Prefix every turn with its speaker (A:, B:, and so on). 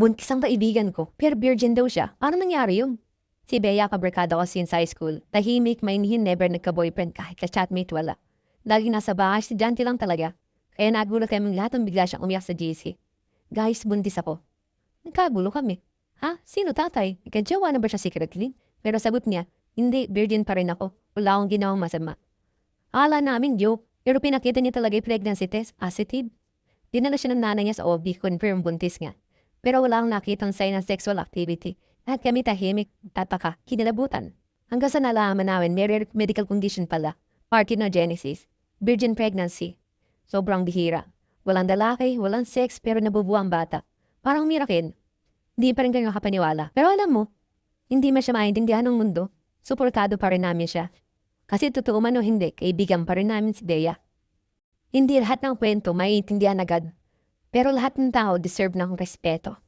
A: Buntis ang kaibigan ko, pero virgin daw siya. Paano nangyari yun? Si Bea kabarkada ko since high school. Tahimik, mainihin, never nagka-boyfriend kahit ka-chatmate wala. Lagi nasa bahay, estudyante lang talaga. Kaya nagulat kami lahat ng bigla siyang umiyak sa GC. Guys, buntis ako. Nagkagulo kami. Ha? Sino tatay? Ikadyawa na ba siya secretly? Pero sagot niya, hindi, virgin pa rin ako. Wala akong ginawang masama. Akala namin joke, pero pinakita niya talaga yung pregnancy test, positive. Dinala siya ng nanay niya sa OB, confirm buntis nga. Pero wala akong nakitang sign ng sexual activity. At kami tahimik, tataka, kinilabutan. Hanggang sa nalaman namin, may rare medical condition pala. Parthenogenesis. Virgin pregnancy. Sobrang bihira. Walang lalaki, walang sex, pero nabubuang bata. Parang mirakin. Hindi pa rin kayo kapaniwala. Pero alam mo, hindi man siya maintindihan ng mundo. Suportado pa rin namin siya. Kasi totoo man o hindi, kaibigan pa rin namin si Bea. Hindi lahat ng kwento maiintindihan agad. Pero lahat ng tao deserve ng respeto.